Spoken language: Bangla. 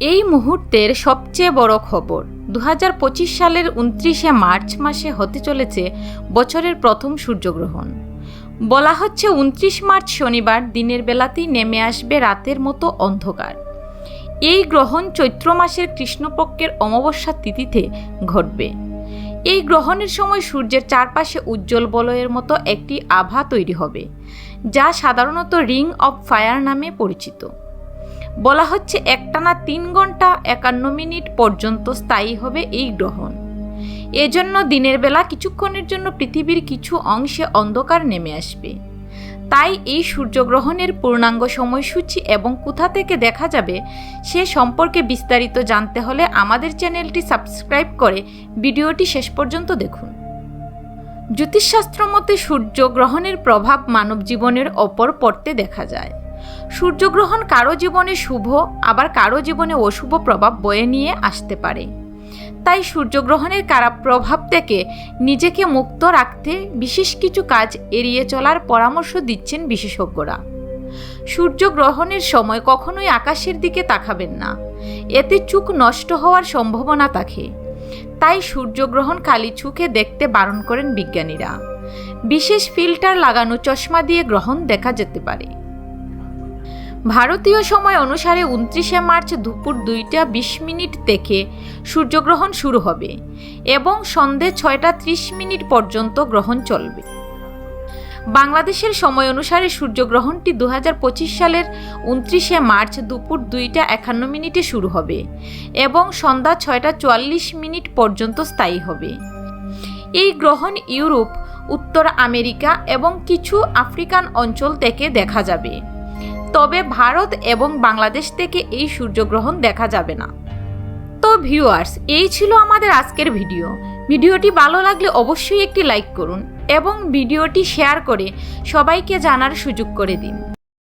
এই মুহূর্তের সবচেয়ে বড় খবর দু হাজার পঁচিশ সালের উনত্রিশে মার্চ মাসে হতে চলেছে বছরের প্রথম সূর্যগ্রহণ। বলা হচ্ছে উনত্রিশ মার্চ শনিবার দিনের বেলাতেই নেমে আসবে রাতের মতো অন্ধকার। এই গ্রহণ চৈত্র মাসের কৃষ্ণপক্ষের অমাবস্যা তিথিতে ঘটবে। এই গ্রহণের সময় সূর্যের চারপাশে উজ্জ্বল বলয়ের মতো একটি আভা তৈরি হবে, যা সাধারণত রিং অব ফায়ার নামে পরিচিত। বলা হচ্ছে একটানা তিন ঘণ্টা একান্ন মিনিট পর্যন্ত স্থায়ী হবে এই গ্রহণ। এজন্য দিনের বেলা কিছুক্ষণের জন্য পৃথিবীর কিছু অংশে অন্ধকার নেমে আসবে। তাই এই সূর্যগ্রহণের পূর্ণাঙ্গ সময়সূচি এবং কোথা থেকে দেখা যাবে সে সম্পর্কে বিস্তারিত জানতে হলে আমাদের চ্যানেলটি সাবস্ক্রাইব করে ভিডিওটি শেষ পর্যন্ত দেখুন। জ্যোতিষশাস্ত্র মতে সূর্যগ্রহণের প্রভাব মানব জীবনের ওপর পড়তে দেখা যায়। সূর্যগ্রহণ কারও জীবনে শুভ, আবার কারও জীবনে অশুভ প্রভাব বয়ে নিয়ে আসতে পারে। তাই সূর্যগ্রহণের কারা প্রভাব থেকে নিজেকে মুক্ত রাখতে বিশেষ কিছু কাজ এড়িয়ে চলার পরামর্শ দিচ্ছেন বিশেষজ্ঞরা। সূর্যগ্রহণের সময় কখনোই আকাশের দিকে তাকাবেন না। এতে চোখ নষ্ট হওয়ার সম্ভাবনা থাকে। তাই সূর্যগ্রহণ খালি চোখে দেখতে বারণ করেন বিজ্ঞানীরা। বিশেষ ফিল্টার লাগানো চশমা দিয়ে গ্রহণ দেখা যেতে পারে। ভারতীয় সময় অনুসারে উনত্রিশে মার্চ দুপুর দুইটা বিশ মিনিট থেকে সূর্যগ্রহণ শুরু হবে এবং সন্ধে ছয়টা ত্রিশ মিনিট পর্যন্ত গ্রহণ চলবে। বাংলাদেশের সময় অনুসারে সূর্যগ্রহণটি দু হাজার পঁচিশ সালের উনত্রিশে মার্চ দুপুর দুইটা একান্ন মিনিটে শুরু হবে এবং সন্ধ্যা ছয়টা চুয়াল্লিশ মিনিট পর্যন্ত স্থায়ী হবে। এই গ্রহণ ইউরোপ, উত্তর আমেরিকা এবং কিছু আফ্রিকান অঞ্চল থেকে দেখা যাবে। তবে ভারত এবং বাংলাদেশ থেকে এই সূর্যগ্রহণ দেখা যাবে না। তো ভিউয়ার্স এই ছিল আমাদের আজকের ভিডিও ভিডিওটি ভালো লাগলে অবশ্যই একটি লাইক করুন এবং ভিডিওটি শেয়ার করে সবাইকে জানার সুযোগ করে দিন।